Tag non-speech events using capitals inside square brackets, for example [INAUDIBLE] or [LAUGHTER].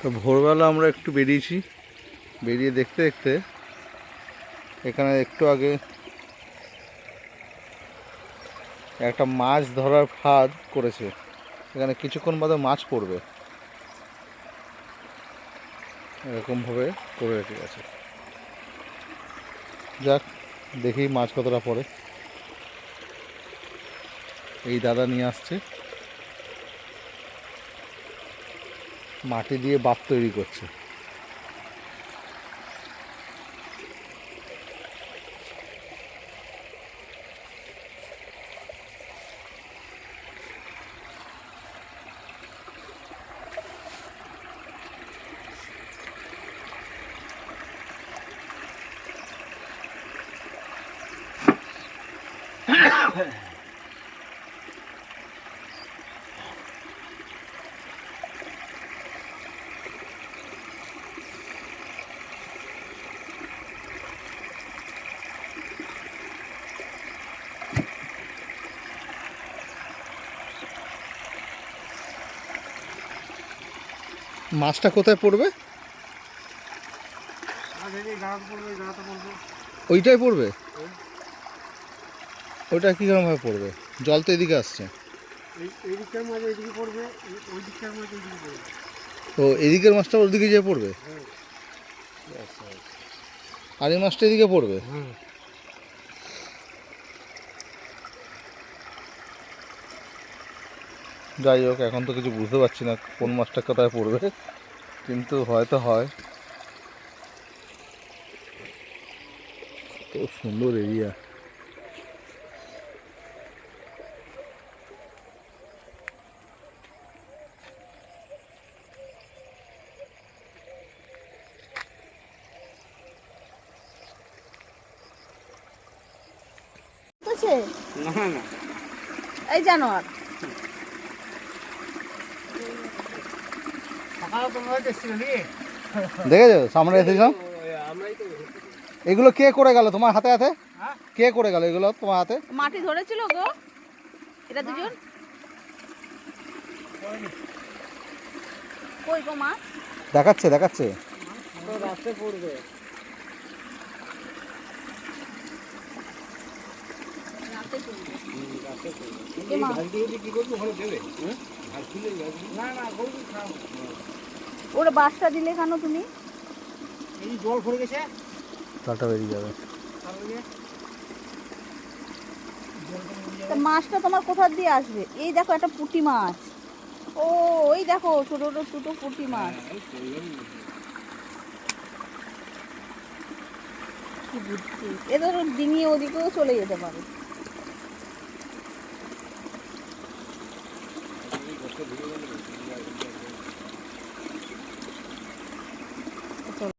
তো ভোরবেলা আমরা একটু বেরিয়েছি। বেরিয়ে দেখতে দেখতে এখানে একটু আগে একটা মাছ ধরার ফাঁদ করেছে এখানে কিছুক্ষণ বাদে মাছ পড়বে। এরকমভাবে করে রেখে গেছে। যাক, দেখি মাছ কতটা পড়ে। এই দাদা নিয়ে আসছে। মাটি দিয়ে বাপ তৈরি করছে। [COUGHS] [COUGHS] মাছটা কোথায় পড়বে? ওইটাই পড়বে? ওইটা কীরকমভাবে পড়বে? জল তো এদিকে আসছে। তো এদিকের মাছটা ওদিকে যেয়ে পড়বে? হ্যাঁ আর এই মাছটা এদিকে পড়বে? যাই হোক এখন তো কিছু বুঝতে পারছি না কোন মাছটা কোথায় পড়বে কিন্তু হয়তো হয়। কত সুন্দর এরিয়া না না। এই জানোয়ার সকালে তোমরা দেখছিল নি দেখেছ? সামনে এসেছিলাম এগুলো কে করে গেল তোমার হাতে হাতে? হ্যাঁ? কে করে গেল এগুলো তোমার হাতে? মাটি ধরেছিল গো। এটা দুজন? কই গো মা? দেখাচ্ছে দেখাচ্ছে। রাতে পড়বে রাতে পড়বে কি করব ঘরে দেবে না না গরু খাও। ওর বাসটা দিলে কেন তুমি? এই জল পড়ে গেছে। তালটা বেরিয়ে যাবে। তা মাছটা তোমার কোথা দিয়ে আসবে? এই দেখো একটা পুঁটি মাছ। ও ওই দেখো ছোট ছোট ছোট পুঁটি মাছ। কি বুদ্ধি। এ ডিঙিয়ে ওদিকেও চলে যেতে পারে। এই